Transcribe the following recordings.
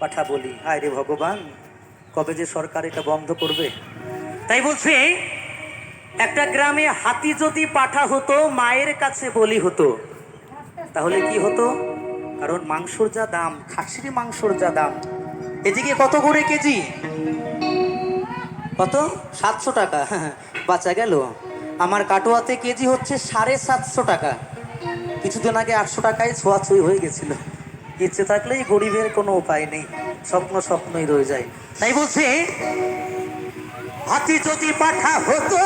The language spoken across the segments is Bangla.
পাঠা বলি। হায় রে ভগবান, কবে যে সরকার এটা বন্ধ করবে? তাই বলছি, একটা গ্রামে হাতি যদি পাঠা হতো, মায়ের কাছে বলি হতো, তাহলে কি হতো? কারণ মাংসর যা দাম, খাসির মাংসর যা দাম, এদিকে কত করে কেজি? কত? সাতশো টাকা। বাঁচা গেল। আমার কাটোয়াতে কেজি হচ্ছে সাড়ে সাতশো টাকা। কিছুদিন আগে আটশো টাকায় ছোঁয়াছুঁই হয়ে গেছিল। ইচ্ছে থাকলেই গরিবের কোনো উপায় নেই স্বপ্ন স্বপ্নই রয়ে যায়। তাই বলছে হাতি যদি পাঠা হতো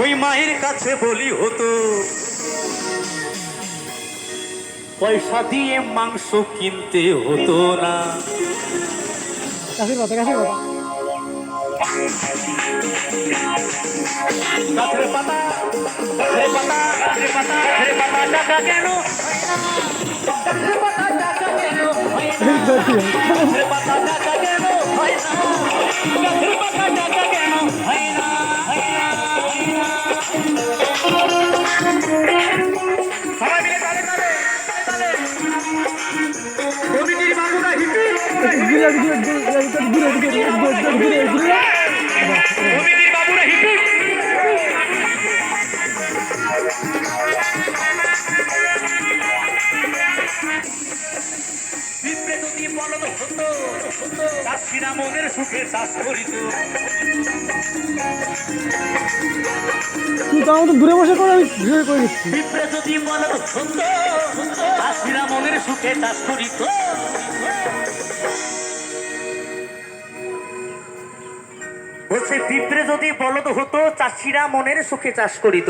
ওই মায়ের কাছে বলি হতো পয়সা দিয়ে মাংস কিনতে হতো না। গাছের পাতা গাছের পাতা। গাছের পাতা ঘুরে ঘুরে ঘুরে ঘুরে ঘুরে ঘুরে ঘুরে পিঁপড়ে যদি বলদ হতো, সুখে চাষ করিত। তুই তো দূরে বসে করে আমি ঘুরে করে দিচ্ছি। যদি বলদ হতো সুখে চাষ করিত। বলছে পিঁপড়ে যদি বলদ হতো চাষিরা মনের সুখে চাষ করিত।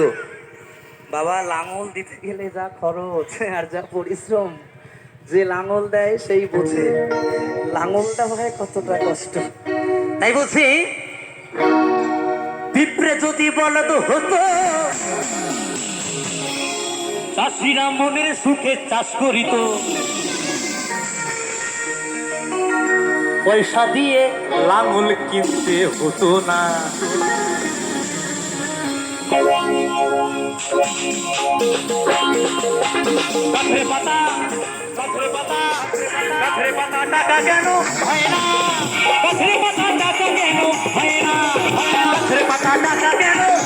বাবা লাঙল দিতে গেলে যা খরচ আর যা পরিশ্রম। যে লাঙল দেয় সেই বোঝে। লাঙলটা হয় কতটা কষ্ট। তাই বলছি, পিঁপড়ে যদি বলদ হতো, চাষিরা মনের সুখে চাষ করিত। পয়সা দিয়ে লাঙল কিনতে হতো না। পাতা গাছের পাতা টাকা কেন হয় না গাছের পাতা টাকা কেন হয় না হয়